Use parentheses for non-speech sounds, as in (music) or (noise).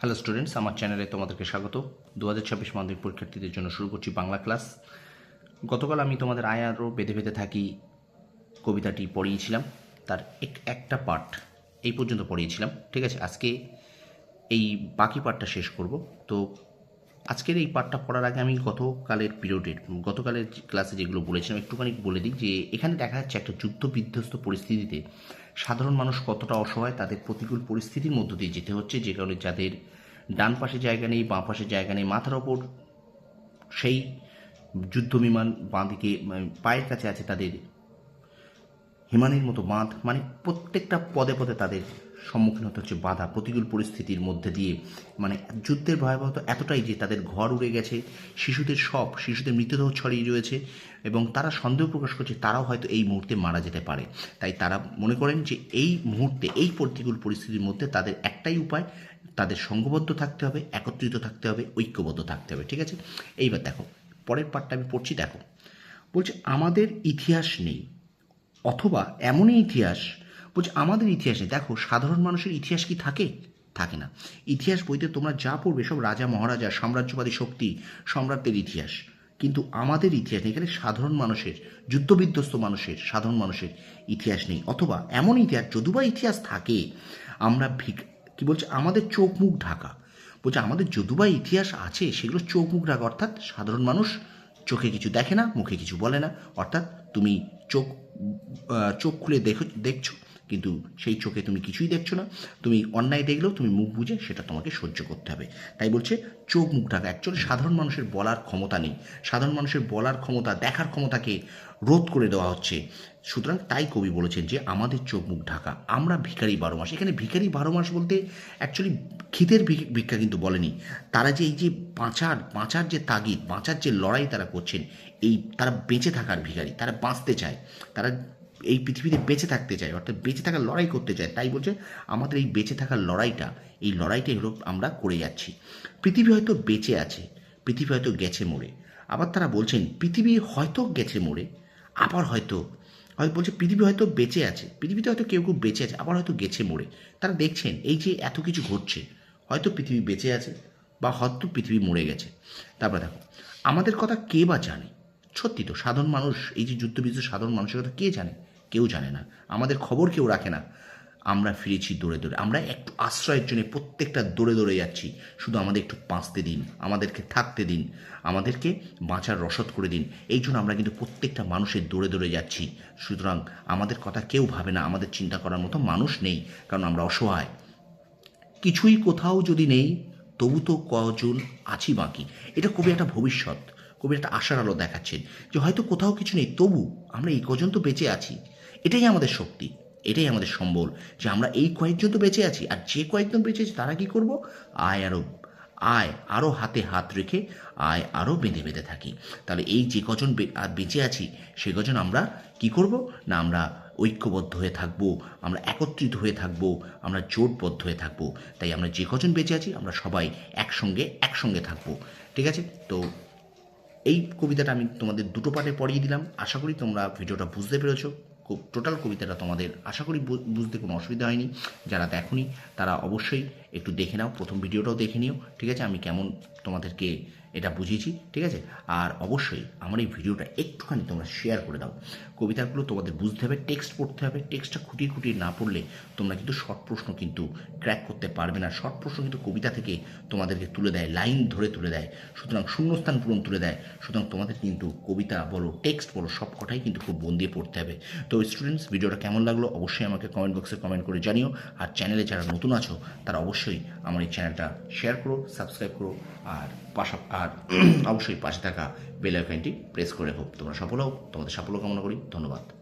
Hello students আমার চ্যানেলে তোমাদেরকে স্বাগত। দু হাজার ছাব্বিশ মাধ্যমিক পরীক্ষার্থীদের জন্য শুরু করছি বাংলা ক্লাস গতকাল আমি তোমাদের আয়ারও বেঁধে বেঁধে থাকি কবিতাটি পড়িয়েছিলাম, তার এক একটা পার্ট এই পর্যন্ত পড়িয়েছিলাম, ঠিক আছে? আজকে এই বাকি পার্টটা শেষ করব। তো আজকের এই পাঠটা পড়ার আগে আমি গতকালের পিরিয়ডের গতকালের ক্লাসে যেগুলো বলেছিলাম, একটুখানি বলে দিই যে, এখানে দেখা যাচ্ছে একটা যুদ্ধ বিধ্বস্ত পরিস্থিতিতে সাধারণ মানুষ কতটা অসহায় তাদের প্রতিকূল পরিস্থিতির মধ্য দিয়ে যেতে হচ্ছে, যে কারণে যাদের ডান পাশে জায়গা নেই, বাঁ পাশে জায়গা নেই, মাথার ওপর সেই যুদ্ধ বিমান বাঁ দিকে পায়ের কাছে আছে তাদের হিমানির মতো বাঁধ মানে প্রত্যেকটা পদে পদে তাদের সম্মুখীন হতে হচ্ছে বাধা, প্রতিকূল পরিস্থিতির মধ্যে দিয়ে। মানে যুদ্ধের ভয়াবহতা এতটাই যে তাদের ঘর উড়ে গেছে, শিশুদের সব, শিশুদের মৃতদেহ ছড়িয়ে রয়েছে, এবং তারা সন্দেহ প্রকাশ করছে তারাও হয়তো এই মুহূর্তে মারা যেতে পারে। তাই তারা মনে করেন যে এই মুহূর্তে, এই প্রতিকূল পরিস্থিতির মধ্যে তাদের একটাই উপায়, তাদের সঙ্গবদ্ধ থাকতে হবে, একত্রিত থাকতে হবে, ঐক্যবদ্ধ থাকতে হবে, ঠিক আছে? এইবার দেখো, পরের পার্টটা আমি পড়ছি, দেখো। বলছে, আমাদের ইতিহাস নেই অথবা এমনই ইতিহাস, বলছে, আমাদের ইতিহাসে, দেখো, সাধারণ মানুষের ইতিহাস কি থাকে? থাকে না। ইতিহাস বইতে তোমরা যা পড়বে সব রাজা, মহারাজা, সাম্রাজ্যবাদী শক্তি, সম্রাটদের ইতিহাস। কিন্তু আমাদের ইতিহাস নেই, এখানে সাধারণ মানুষের, যুদ্ধবিধ্বস্ত মানুষের, সাধারণ মানুষের ইতিহাস নেই। অথবা এমন ইতিহাস যদুবা ইতিহাস থাকে, আমরা ভিক, কি বলছে, আমাদের চোখ মুখ ঢাকা। বলছে, আমাদের যদুবা ইতিহাস আছে, সেগুলো চোখ মুখ ঢাকা, অর্থাৎ সাধারণ মানুষ চোখে কিছু দেখে না, মুখে কিছু বলে না। অর্থাৎ তুমি চোখ চোখ খুলে দেখো, দেখছ, কিন্তু সেই চোখে তুমি কিছুই দেখছ না। তুমি অন্যায় দেখলেও তুমি মুখ বুঝে সেটা তোমাকে সহ্য করতে হবে। তাই বলছে, চোখ মুখ ঢাকা। অ্যাকচুয়ালি সাধারণ মানুষের বলার ক্ষমতা নেই। সাধারণ মানুষের বলার ক্ষমতা, দেখার ক্ষমতাকে রোধ করে দেওয়া হচ্ছে। সুতরাং তাই কবি বলেছেন যে, আমাদের চোখ মুখ ঢাকা। আমরা ভিখারি বারো মাস। এখানে ভিখারি বারো মাস বলতে অ্যাকচুয়ালি খিদের ভিক্ষা কিন্তু বলেনি। তারা যে এই যে বাঁচার বাঁচার যে তাগিদ বাঁচার যে লড়াই তারা করছেন, এই তারা বেঁচে থাকার ভিখারি। তারা বাঁচতে চায়। তারা এই পৃথিবীতে বেঁচে থাকতে চায়, অর্থাৎ বেঁচে থাকার লড়াই করতে চায়, তাই বলছে আমাদের এই বেঁচে থাকার লড়াইটা, এই লড়াইটাই হলো আমরা করে যাচ্ছি। পৃথিবী হয়তো বেঁচে আছে, পৃথিবী হয়তো গেছে মরে, আবার তারা বলছেন পৃথিবী হয়তো গেছে মরে, আবার হয়তো হয়তো বলছে পৃথিবী হয়তো বেঁচে আছে, পৃথিবীতে হয়তো কেউ কেউ বেঁচে আছে, আবার হয়তো গেছে মরে। তারা দেখছেন এই যে এত কিছু ঘটছে, হয়তো পৃথিবী বেঁচে আছে বা হয়তো পৃথিবী মরে গেছে। তারপরে দেখো, আমাদের কথা কে বা জানে? সত্যি তো, সাধারণ মানুষ, এই যে যুদ্ধবিদ্ধ সাধারণ মানুষের কথা কে জানে? কেউ জানে না। আমাদের খবর কেউ রাখে না। আমরা ফিরেছি দৌড়ে দৌড়ে। আমরা একটু আশ্রয়ের জন্য প্রত্যেকটা দৌড়ে দৌড়ে যাচ্ছি। শুধু আমাদের একটু বাঁচতে দিন, আমাদেরকে থাকতে দিন, আমাদেরকে বাঁচার রসদ করে দিন। এই জন্য আমরা কিন্তু প্রত্যেকটা মানুষের দৌড়ে দৌড়ে যাচ্ছি। সুতরাং আমাদের কথা কেউ ভাবে না, আমাদের চিন্তা করার মতো মানুষ নেই, কারণ আমরা অসহায়। কিছুই কোথাও যদি নেই, তবু তো কজন আছি বাকি। এটা খুবই একটা ভবিষ্যৎ। কবি একটা আশার আলো দেখাচ্ছেন যে হয়তো কোথাও কিছু নেই, তবু আমরা এই কজন তো বেঁচে আছি। এটাই আমাদের শক্তি, এটাই আমাদের সম্বল যে আমরা এই কয়েকজন তো বেঁচে আছি, আর যে কয়েকজন বেঁচে আছে তারা কি করব? আয় আরও আয় আরও হাতে হাত রেখে আয় আরও বেঁধে বেঁধে থাকি। তাহলে এই যে কজন আর বেঁচে আছি, সে কজন আমরা কি করব? না, আমরা ঐক্যবদ্ধ হয়ে থাকব, আমরা একত্রিত হয়ে থাকব, আমরা জোটবদ্ধ হয়ে থাকব। তাই আমরা যে কজন বেঁচে আছি, আমরা সবাই একসঙ্গে একসঙ্গে থাকব। ঠিক আছে? তো এই কবিতাটা আমি তোমাদের দুটো পার্টে পড়িয়ে দিলাম। আশা করি তোমরা ভিডিওটা বুঝতে পেরেছ। টোটাল কবিতাটা তোমাদের আশা করি বুঝতে কোনো অসুবিধা হয়নি। যারা দেখনি, তারা অবশ্যই একটু দেখে নাও। প্রথম ভিডিওটাও দেখে নিও। ঠিক আছে? আমি কেমন তোমাদেরকে এটা বুঝিয়েছি, ঠিক আছে? আর অবশ্যই আমার এই ভিডিওটা একটুখানি তোমরা শেয়ার করে দাও। কবিতাগুলো তোমাদের বুঝতে হবে টেক্সট পড়তে হবে। টেক্সটটা খুঁটিয়ে খুঁটিয়ে না পড়লে তোমরা কিন্তু শর্ট প্রশ্ন কিন্তু ক্র্যাক করতে পারবে না। শর্ট প্রশ্ন কিন্তু কবিতা থেকে তোমাদেরকে তুলে দেয় লাইন ধরে তুলে দেয়। সুতরাং শূন্যস্থান পূরণ তুলে দেয়। সুতরাং তোমাদের কিন্তু কবিতা বলো টেক্সট বলো, সব কটাই কিন্তু খুব মন দিয়ে পড়তে হবে। তো স্টুডেন্টস ভিডিওটা কেমন লাগল? অবশ্যই আমাকে কমেন্ট বক্সে কমেন্ট করে জানিও। আর চ্যানেলে যারা নতুন আছো, তারা অবশ্যই আমার এই চ্যানেলটা শেয়ার করো সাবস্ক্রাইব করো, আর পাশা আর (clears throat) অবশ্যই পাশে থাকা বেল প্রেস করে হোক তোমরা সফল হোক, তোমাদের সাফল্য কামনা করি। ধন্যবাদ।